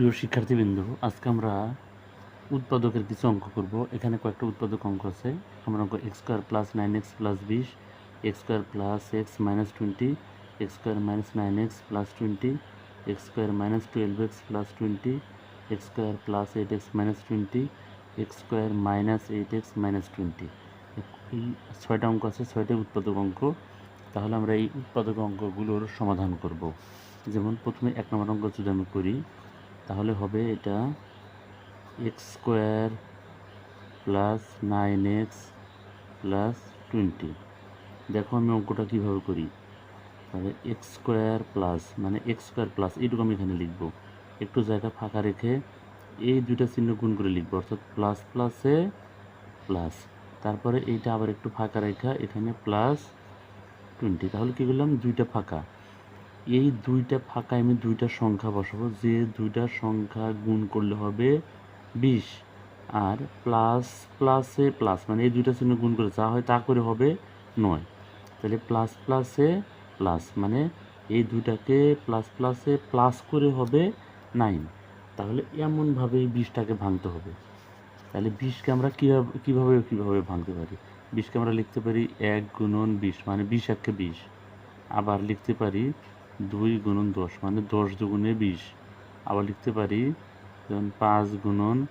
প্রিয় শিক্ষার্থীবৃন্দ, আজকে আমরা উৎপাদকের কিছু অঙ্ক করব। এখানে কয়েকটা উৎপাদক অঙ্ক আছে। আমরা অঙ্ক x square plus nine x plus বিশ x square plus x minus twenty x square minus nine x plus twenty x square minus twelve x plus twenty x square plus eight x minus twenty x square minus eight x minus twenty এই ছয়টা অঙ্ক আছে ছয়টা উৎপাদক অঙ্ক। তাহলে আমরা এই উৎপাদক অঙ্কগুলোর সমাধান করব। যেমন প্রথমে এক নম্বর অঙ্ক যদি আমি করি তাহলে হবে এটা x square plus nine x plus twenty দেখো আমি অঙ্কটা কীভাবে করি? তাহলে এক্স স্কোয়ার প্লাস মানে এক্স স্কোয়ার প্লাস এইটুকু আমি এখানে লিখব। একটু জায়গা ফাঁকা রেখে এই দুইটা চিহ্ন গুণ করে লিখব, অর্থাৎ প্লাস প্লাসে প্লাস তারপরে এইটা আবার একটু ফাঁকা রেখা, এখানে প্লাস টোয়েন্টি তাহলে কী করলাম? দুইটা ফাঁকা। এই দুইটা ফাঁকায় আমি দুইটা সংখ্যা বসাবো। যে দুইটা সংখ্যা গুণ করলে হবে বিশ। আর প্লাস প্লাসে প্লাস মানে এই দুইটা চিহ্ন গুণ করে যা হয় তা করে হবে নয়। তাহলে প্লাস প্লাসে প্লাস মানে এই দুইটাকে প্লাস প্লাসে প্লাস করে হবে নাইন তাহলে এমনভাবে এই বিশটাকে ভাঙতে হবে। তাহলে বিশকে আমরা কীভাবে কীভাবে কীভাবে ভাঙতে পারি? বিশকে আমরা লিখতে পারি এক গুণন বিশ মানে বিশ একে বিশ। আবার লিখতে পারি দুই গুণন দশ মানে দশ দুগুণে বিশ। আবার লিখতে পারি যেমন পাঁচ গুণন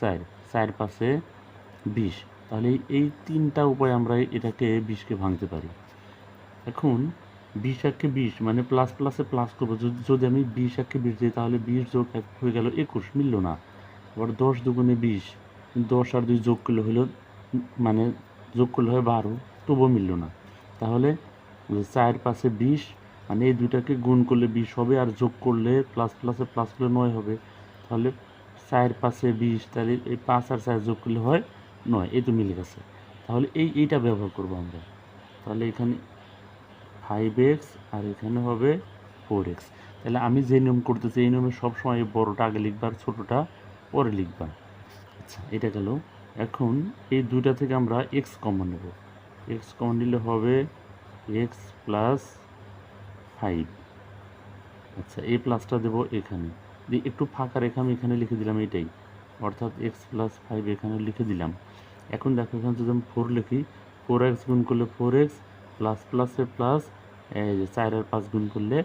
চার চার পাশে বিশ। তাহলে এই- তিনটা উপায় আমরা এটাকে বিশকে ভাঙতে পারি। এখন বিশ একে বিশ মানে প্লাস প্লাসে প্লাস করব। যদি যদি আমি বিশ একে বিশ দিই, তাহলে বিশ যোগ এক হয়ে গেল একুশ, মিলল না। আবার দশ দুগুণে বিশ, দশ আর দুই যোগ করলে হলো মানে যোগ করলে হয় বারো, তবুও মিলল না। তাহলে চার পাশে বিশ মানে এই দুইটাকে গুণ করলে বিশ হবে আর যোগ করলে প্লাস প্লাসে প্লাস করলে নয় হবে। তাহলে চার পাশে বিশ, তাহলে এই পাঁচ আর চার যোগ করলে হয় নয়। এই তো মিলে গেছে। তাহলে এই, এইটা ব্যবহার করব আমরা। তাহলে এখানে ফাইভ এক্স আর এখানে হবে ফোর এক্স তাহলে আমি যে নিয়ম করতেছি, এই নিয়মে সবসময় বড়োটা আগে লিখবা আর ছোটোটা পরে লিখবা। আচ্ছা এটা গেল। এখন এই দুইটা থেকে আমরা এক্স কমন নেব। এক্স কমন নিলে হবে এক্স প্লাস ফাইভ আচ্ছা এই প্লাসটা দেবো এখানে। দিয়ে একটু ফাঁকা রেখে আমি এখানে লিখে দিলাম এটাই। অর্থাৎ এক্স প্লাস ফাইভ এখানে লিখে দিলাম। এখন দেখো, এখানে যদি আমি ফোর লিখি ফোর এক্স গুণ করলে ফোর এক্স প্লাস প্লাসে প্লাস এই যে চার আর পাঁচ গুণ করলে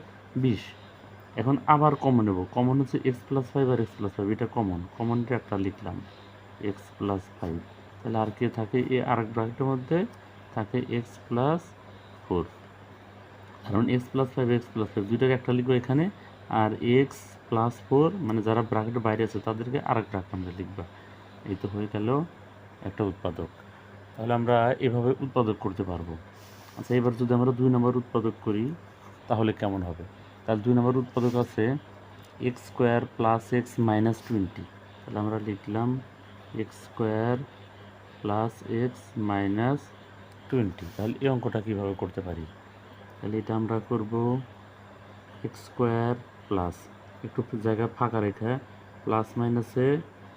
বিশ। এখন আবার কমন নেব। কমন হচ্ছে এক্স প্লাস ফাইভ আর এক্স প্লাস ফাইভ এটা কমন কমনটা একটা লিখলাম এক্স প্লাস ফাইভ তাহলে আর কে থাকে? এ আর এক মধ্যে থাকে এক্স প্লাস ফোর কারণ x plus five x plus five দুইটাকে একটা লিখব এখানে, আর এক্স প্লাস ফোর মানে যারা ব্র্যাকেটের বাইরে আছে, তাদেরকে আর এক ব্র্যাকেট আমরা লিখবা। এই তো হয়ে গেল একটা উৎপাদক। তাহলে আমরা এভাবে উৎপাদক করতে পারব। আচ্ছা এবার যদি আমরা দুই নম্বর উৎপাদক করি, তাহলে কেমন হবে? তাহলে দুই নম্বর উৎপাদক আছে x square plus x minus twenty তাহলে আমরা লিখলাম x square plus x minus twenty তাহলে এই অঙ্কটা কীভাবে করতে পারি? তাহলে এটা আমরা করব এক্স স্কোয়ার প্লাস একটু জায়গা ফাঁকা রেখে প্লাস মাইনাসে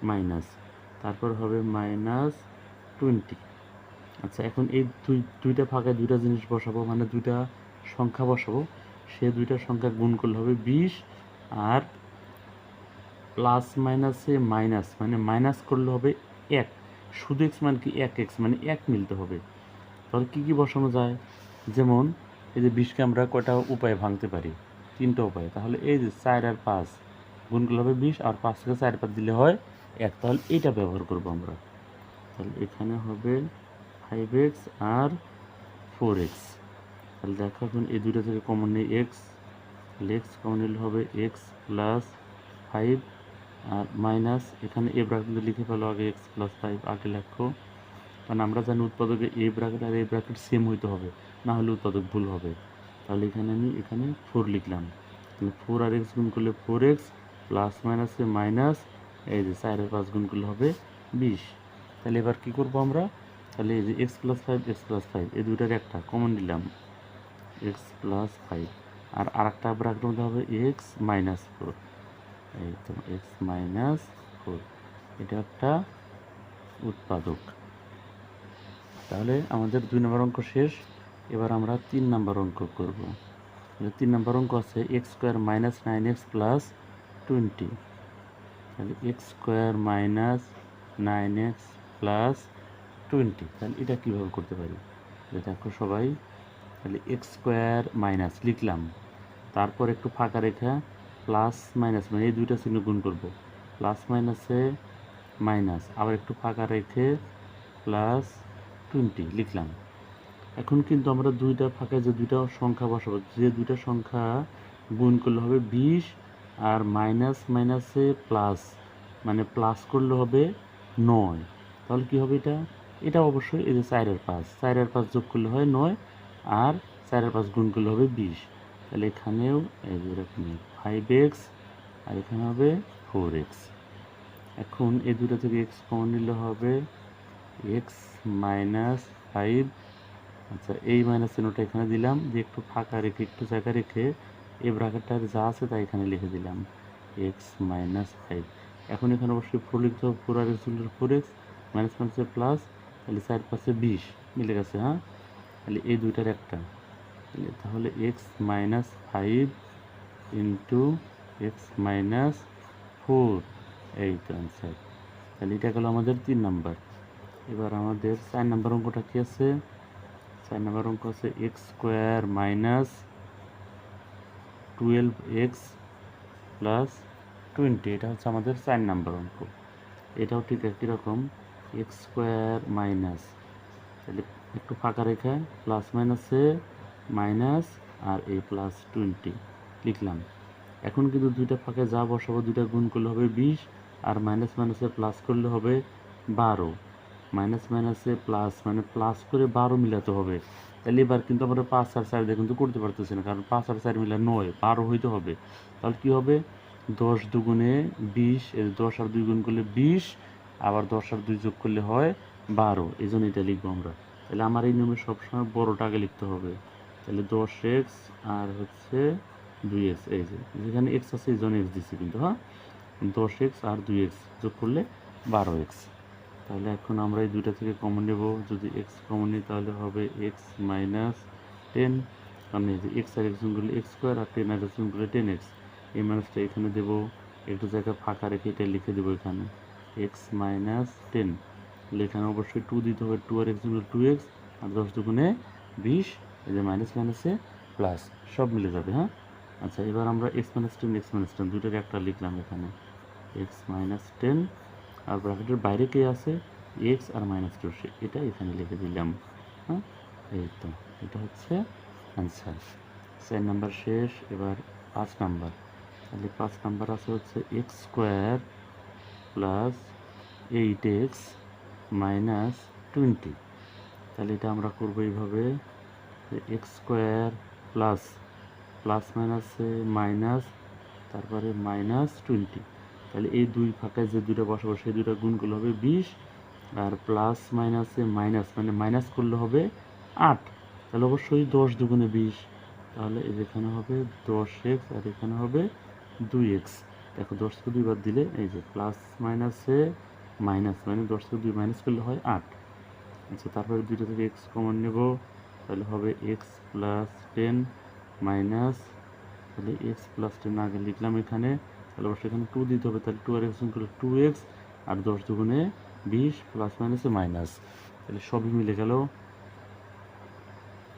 মাইনাস তারপর হবে মাইনাস টোয়েন্টি আচ্ছা এখন এই দুই, দুইটা ফাঁকায় দুইটা জিনিস বসাবো মানে দুইটা সংখ্যা বসাবো। সে দুইটা সংখ্যা গুণ করলে হবে বিশ আর প্লাস মাইনাসে মাইনাস মানে মাইনাস করলে হবে এক। শুধু এক্স মানে কি? এক এক্স মানে এক মিলতে হবে। তাহলে কী কী বসানো যায়? যেমন এই যে বিশকে আমরা কয়টা উপায়ে ভাঙতে পারি? তিনটা উপায়ে। তাহলে এই যে চার আর পাঁচ, গুণ করলে হবে বিশ আর পাঁচ থেকে চার পাঁচ দিলে হয় এক। তাহলে এইটা ব্যবহার করব আমরা। তাহলে এখানে হবে ফাইভ এক্স আর ফোর এক্স তাহলে দেখো এখন এই দুটো থেকে কমন নেই এক্স তাহলে এক্স কমন নিলে হবে এক্স প্লাস ফাইভ আর মাইনাস এখানে এ ব্র্যাকেট লিখে ফেলো আগে এক্স প্লাস ফাইভ আগে লেখো। কারণ আমরা জানি উৎপাদকে এ ব্র্যাকেট আর এ ব্র্যাকেট সেম হইতে হবে। না হলে উৎপাদক ভুল হবে। তাহলে এখানে আমি এখানে ফোর লিখলাম। তাহলে ফোর আর এক্স গুণ করলে ফোর এক্স প্লাস মাইনাসে মাইনাস এই যে চারের পাঁচ গুণ করলে হবে বিশ। তাহলে এবার কী করব আমরা? তাহলে এই যে x plus five x plus five এই দুইটার একটা কমন নিলাম। এক্স প্লাস ফাইভ আর আরেকটা ব্র্যাকেটের মধ্যে হবে এক্স মাইনাস ফোর এই তো এক্স মাইনাস ফোর এটা একটা উৎপাদক। তাহলে আমাদের দুই নম্বর অঙ্ক শেষ। এবার আমরা তিন নম্বর অঙ্ক করব। তিন নম্বর অঙ্ক আছে, x square minus nine x plus twenty. তাহলে x square minus nine x plus twenty. তাহলে এটা কীভাবে করতে পারি? দেখো সবাই, তাহলে এক্স স্কোয়ার মাইনাস লিখলাম। তারপর একটু ফাঁকা রেখা প্লাস মাইনাস মানে এই দুইটা চিহ্ন গুণ করব। প্লাস মাইনাসে মাইনাস। আবার একটু ফাঁকা রেখে প্লাস টোয়েন্টি লিখলাম। এখন কিন্তু আমরা দুইটা ফাঁকায় যে দুইটা সংখ্যা বসাবো, যে দুইটা সংখ্যা গুণ করলে হবে বিশ আর মাইনাস মাইনাসে প্লাস মানে প্লাস করলে হবে নয়। তাহলে কি হবে এটা? এটা অবশ্যই এই যে চারের পাঁচ চারের পাঁচ যোগ করলে হয় নয় আর চারের পাঁচ গুণ করলে হবে বিশ। তাহলে এখানেও এরকম ফাইভ এক্স আর এখানে হবে ফোর এক্স এখন এই দুটো থেকে এক্স কমন নিলে হবে এক্স মাইনাস ফাইভ আচ্ছা এই মাইনাস চিহ্নটা এখানে দিলাম, দিয়ে একটু ফাঁকা রেখে, একটু জায়গা রেখে এই ব্র্যাকেটটার যা আছে তা এখানে লিখে দিলাম এক্স মাইনাস ফাইভ এখন এখানে অবশ্যই ফোর লিখতে হবে ফোর আর এক্স ফোর এক্স মাইনাস মাইনাসে প্লাস তাহলে চার পাশে বিশ, মিলে গেছে হ্যাঁ? তাহলে এই দুইটার একটা। তাহলে তাহলে x minus five into x minus four এই তো অ্যান্সার তাহলে এটা গেল আমাদের তিন নাম্বার এবার আমাদের চার নাম্বার অঙ্কটা কী আছে? চার নাম্বার অঙ্ক আছে x square minus twelve x plus twenty এটা হচ্ছে আমাদের চার নাম্বার অঙ্ক এটাও ঠিক একই রকম এক্স স্কোয়ার মাইনাস তাহলে একটু ফাঁকা রেখে প্লাস মাইনাসে মাইনাস আর এ প্লাস টোয়েন্টি লিখলাম। এখন কিন্তু দুইটা ফাঁকে যা বসাবো, দুইটা গুণ করলে হবে বিশ, আর মাইনাস মাইনাসে প্লাস করলে হবে বারো। মাইনাস মাইনাসে প্লাস মানে প্লাস করে বারো মিলাতে হবে। তাহলে এবার কিন্তু আমরা পাঁচ আর চার দিয়ে কিন্তু করতে পারতেছি না, কারণ পাঁচ আর চার মিলে নয়, বারো হইতে হবে। তাহলে কী হবে? দশ দুগুণে বিশ দশ আর দুই গুণ করলে বিশ, আবার দশ আর দুই যোগ করলে হয় বারো, এই জন্য এটা লিখব আমরা। তাহলে আমার এই নিয়মে সবসময় বড়োটা আগে লিখতে হবে। তাহলে দশ এক্স আর হচ্ছে দুই এক্স এই যে, যেখানে এক্স আছে এই জন্য এক্স দিচ্ছি কিন্তু হ্যাঁ? দশ এক্স আর দুই এক্স যোগ করলে বারো এক্স তাহলে এখন আমরা এই দুইটা থেকে কমন নেব। যদি এক্স কমন নিই, তাহলে হবে এক্স মাইনাস টেন কারণ যে এক্স আর এক্স এক্স স্কোয়ার আর টেন আর এক্স টেন এক্স এই মাইনাসটা এখানে দেবো। একটু জায়গা ফাঁকা রেখে এটা লিখে দেবো এখানে। এক্স মাইনাস টেন তাহলে এখানে অবশ্যই টু দিতে হবে। টু আর এক্স টু এক্স আর দশ দুগুণে বিশ। এই যে মাইনাস মাইনাসে প্লাস সব মিলে যাবে হ্যাঁ? আচ্ছা এবার আমরা x minus ten x minus ten দুটোর একটা লিখলাম এখানে। এক্স মাইনাস টেন আর ব্র্যাকেটের বাইরে কে আছে? এক্স আর মাইনাস টু সে এটা এখানে লিখে দিলাম। হ্যাঁ? এই তো, এটা হচ্ছে অ্যান্সার চার নাম্বার শেষ, এবার পাঁচ নাম্বার তাহলে পাঁচ নাম্বার আছে হচ্ছে x square plus eight x minus twenty তাহলে এটা আমরা করব এইভাবে এক্স স্কোয়ার প্লাস প্লাস মাইনাসে মাইনাস তারপরে মাইনাস টোয়েন্টি তাহলে এই দুই ফাঁকায় যে দুইটা বসাবো, সেই দুইটা গুণ করলে হবে বিশ আর প্লাস মাইনাসে মাইনাস মানে মাইনাস করলে হবে আট। তাহলে অবশ্যই দশ দুগুণে বিশ। তাহলে এখানে হবে দশ এক্স আর এখানে হবে দুই এক্স দেখো দশ থেকে দুইবার দিলে এই যে প্লাস মাইনাসে মাইনাস মানে দশ থেকে দুই মাইনাস করলে হয় আট। আচ্ছা তারপরে দুইটা থেকে এক্স কমন নেব। তাহলে হবে এক্স প্লাস টেন মাইনাস তাহলে এক্স প্লাস টেন আগে লিখলাম এখানে। তাহলে অবশ্যই এখানে টু দিতে হবে, তাহলে টু আর এক্স করলে টু এক্স, আর দশ দুগুণে বিশ প্লাস মাইনাসে মাইনাস তাহলে সবই মিলে গেল,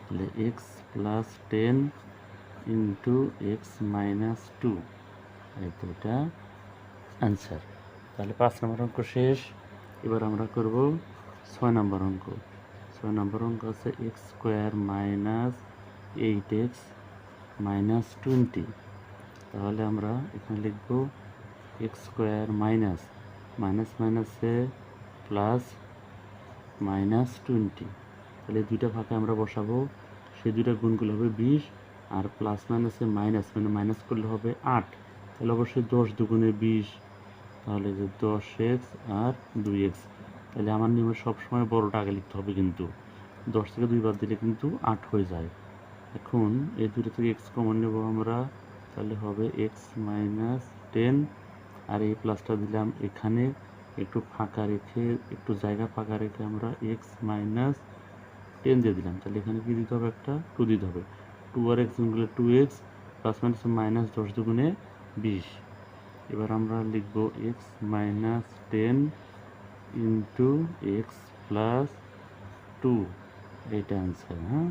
তাহলে x plus ten into x minus two এই তো এটা অ্যান্সার তাহলে পাঁচ নম্বর অঙ্ক শেষ। এবার আমরা করব ছয় নম্বর অঙ্ক। ছয় নম্বর অঙ্ক আছে x square minus eight x minus twenty তাহলে আমরা এখানে লিখব এক্স স্কোয়ার মাইনাস মাইনাস মাইনাসে প্লাস মাইনাস টোয়েন্টি। তাহলে দুইটা ফাঁকে আমরা বসাবো, সেই দুইটা গুণগুলো হবে বিশ আর প্লাস মাইনাসে মাইনাস মানে মাইনাস করলে হবে আট। তাহলে অবশ্যই দশ দুগুণে বিশ, তাহলে যে দশ এক্স আর দুই এক্স। তাহলে আমার নিয়মে সবসময় বড়োটা আগে লিখতে হবে কিন্তু। দশ থেকে দুই বাদ দিলে কিন্তু আট হয়ে যায়। এখন এই দুটো থেকে এক্স কমন নেব আমরা তাহলে হবে এক্স মাইনাস টেন আর এই প্লাসটা দিলাম এখানে। একটু ফাঁকা রেখে, একটু জায়গা ফাঁকা রেখে আমরা এক্স মাইনাস টেন দিয়ে দিলাম। তাহলে এখানে কি দিতে হবে একটা? টু দিতে হবে। টু আর এক্স গুণগুলো two x plus minus minus দশ দুগুণে বিশ। এবার আমরা লিখব x minus ten into x plus two এইটা অ্যান্সার হ্যাঁ?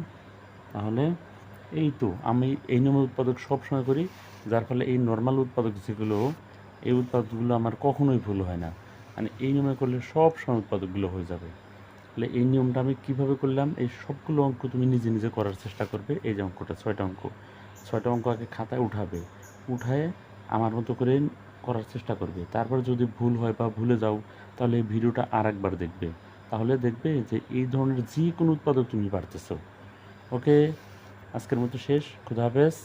তাহলে এই তো, আমি এই নিয়মের উৎপাদক সবসময় করি, যার ফলে এই নর্মাল উৎপাদক যেগুলো, এই উৎপাদকগুলো আমার কখনোই ভুল হয় না। মানে এই নিয়মে করলে সব সময় উৎপাদকগুলো হয়ে যাবে। তাহলে এই নিয়মটা আমি কীভাবে করলাম? এই সবগুলো অঙ্ক তুমি নিজে নিজে করার চেষ্টা করবে। এই যে অঙ্কটা, ছয়টা অঙ্ক। ছয়টা অঙ্ক আগে খাতায় উঠাবে। উঠায় আমার মতো করে করার চেষ্টা করবে। তারপর যদি ভুল হয় বা ভুলে যাও, তাহলে এই ভিডিওটা আর একবার দেখবে। তাহলে দেখবে যে এই ধরনের যে কোনো উৎপাদক তুমি পারতেছো। ওকে আজকের মতো শেষ খুদা হাফেজ